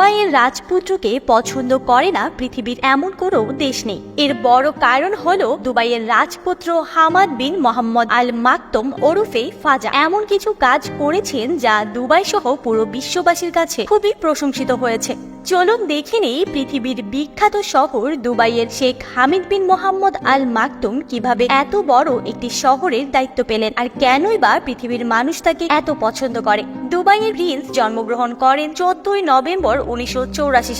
দুবাইয়ের রাজপুত্রকে পছন্দ করে না পৃথিবীর এমন কোনো দেশ নেই। এর বড় কারণ হলো দুবাইয়ের রাজপুত্র হামাদ বিন মোহাম্মদ আল মাকতম ওরফে ফাজা। এমন কিছু কাজ করেছেন যা দুবাই সহ পুরো বিশ্ববাসীর কাছে খুবই প্রশংসিত হয়েছে। চলুন দেখে নেই পৃথিবীর বিখ্যাত শহর দুবাইয়ের শেখ হামিদ বিন মোহাম্মদ আল মাকতুম কীভাবে এত বড় একটি শহরের দায়িত্ব পেলেন আর কেনই বা পৃথিবীর মানুষ তাকে এত পছন্দ করে। দুবাইয়ের প্রিন্স জন্মগ্রহণ করেন চোদ্দই নভেম্বর উনিশশো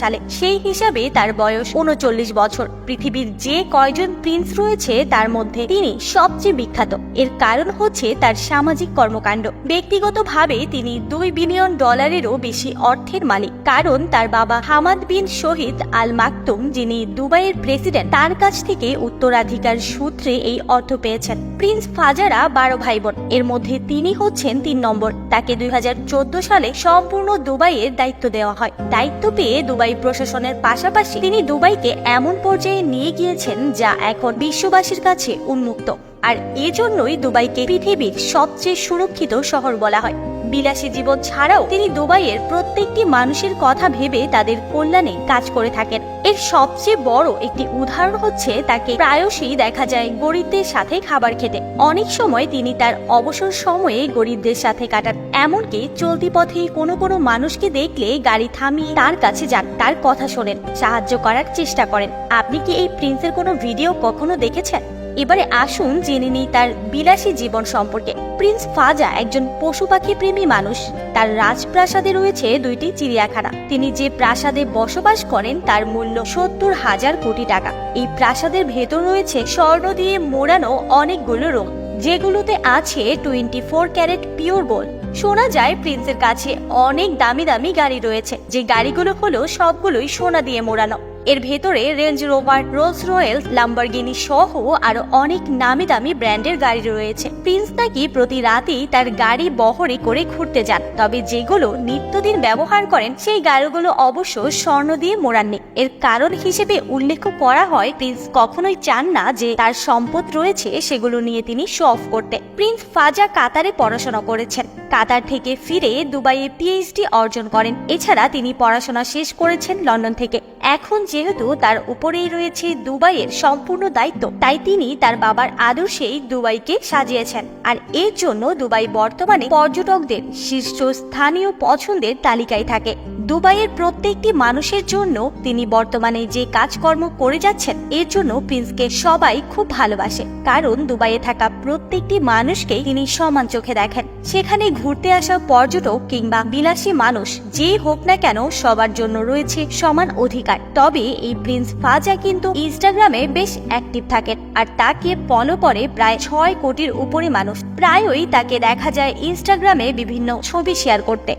সালে। সেই হিসাবে তার বয়স উনচল্লিশ বছর। পৃথিবীর যে কয়জন প্রিন্স রয়েছে, তার মধ্যে তিনি সবচেয়ে বিখ্যাত। এর কারণ হচ্ছে তার সামাজিক কর্মকাণ্ড। ব্যক্তিগতভাবে তিনি দুই বিলিয়ন ডলারেরও বেশি অর্থের মালিক। কারণ তার বাবা হামাদ বিন শহীদ আল মাকতুম যিনি দুবাইয়ের প্রেসিডেন্ট, তার কাছ থেকে উত্তরাধিকার সূত্রে এই অর্থ পেয়েছেন। প্রিন্স ফাজারা বারো ভাই বোন এর মধ্যে তিনি হচ্ছেন তিন নম্বর। তাকে দুই হাজার সালে সম্পূর্ণ দুবাইয়ের দায়িত্ব দেওয়া হয়। দায়িত্ব পেয়ে দুবাই প্রশাসনের পাশাপাশি তিনি দুবাইকে এমন পর্যায়ে নিয়ে গিয়েছেন যা এখন বিশ্ববাসীর কাছে উন্মুক্ত। আর এজন্যই দুবাইকে পৃথিবীর সবচেয়ে সুরক্ষিত শহর বলা হয়। বিলাসী জীবন ছাড়াও তিনি দুবাইয়ের প্রত্যেকটি মানুষের কথা ভেবে তাদের কল্যাণে কাজ করে থাকেন। এর সবচেয়ে বড় একটি উদাহরণ হচ্ছে তাকে প্রায়শই দেখা যায় গরিবদের সাথে খাবার খেতে। অনেক সময় তিনি তার অবসর সময়ে গরিবদের সাথে কাটান। এমনকি চলতি পথে কোনো কোনো মানুষকে দেখলে গাড়ি থামিয়ে তার কাছে যান, তার কথা শোনেন, সাহায্য করার চেষ্টা করেন। আপনি কি এই প্রিন্সের কোনো ভিডিও কখনো দেখেছেন? এবারে আসুন জেনে নিই তার বিলাসী জীবন সম্পর্কে। প্রিন্স ফাজা একজন পশু পাখি প্রেমী মানুষ। তার রাজপ্রাসাদে রয়েছে দুইটি চিড়িয়াখানা। তিনি যে প্রাসাদে বসবাস করেন তার মূল্য সত্তর হাজার কোটি টাকা। এই প্রাসাদের ভেতর রয়েছে স্বর্ণ দিয়ে মোড়ানো অনেকগুলো রুম, যেগুলোতে আছে twenty four carat pure gold শোনা যায় প্রিন্সের কাছে অনেক দামি দামি গাড়ি রয়েছে। যে গাড়িগুলো হলো সবগুলোই সোনা দিয়ে মোড়ানো। এর ভেতরে Range Rover Rolls Royce Lamborghini সহ আরও অনেক নামি দামি ব্র্যান্ডের গাড়ি রয়েছে। প্রিন্স নাকি প্রতি রাতেই তার গাড়ি বহরে করে ঘুরতে যান, তবে যেগুলো নিত্যদিন ব্যবহার করেন, সেই গাড়িগুলো অবশ্য স্বর্ণ দিয়ে মোড়াননি। এর কারণ হিসেবে উল্লেখ করা হয়, প্রিন্স কখনোই চান না যে তার সম্পদ রয়েছে সেগুলো নিয়ে তিনি শো অফ করতে। প্রিন্স ফাজা কাতারে পড়াশোনা করেছেন। কাতার থেকে ফিরে দুবাইয়ে পিএইচডি অর্জন করেন। এছাড়া তিনি পড়াশোনা শেষ করেছেন লন্ডন থেকে। এখন যেহেতু তার উপরেই রয়েছে দুবাইয়ের সম্পূর্ণ দায়িত্ব, তাই তিনি তার বাবার আদর্শেই দুবাইকে সাজিয়েছেন। আর এর জন্য দুবাই বর্তমানে পর্যটকদের শীর্ষ স্থানীয় পছন্দের তালিকায় থাকে। দুবাইয়ের প্রত্যেকটি মানুষের জন্য তিনি বর্তমানে যে কাজকর্ম করে যাচ্ছেন, এর জন্য প্রিন্সকে সবাই খুব ভালোবাসে। কারণ দুবাইয়ে থাকা প্রত্যেকটি মানুষকে তিনি সমান চোখে দেখেন। সেখানে ঘুরতে আসা পর্যটক কিংবা বিলাসী মানুষ যে হোক না কেন সবার জন্য রয়েছে সমান অধিকার। তবে এই প্রিন্স ফাজা কিন্তু ইনস্টাগ্রামে বেশ অ্যাক্টিভ থাকেন আর তাকে ফলো পরে প্রায় ছয় কোটির উপরে মানুষ। প্রায়ই তাকে দেখা যায় ইনস্টাগ্রামে বিভিন্ন ছবি শেয়ার করতে।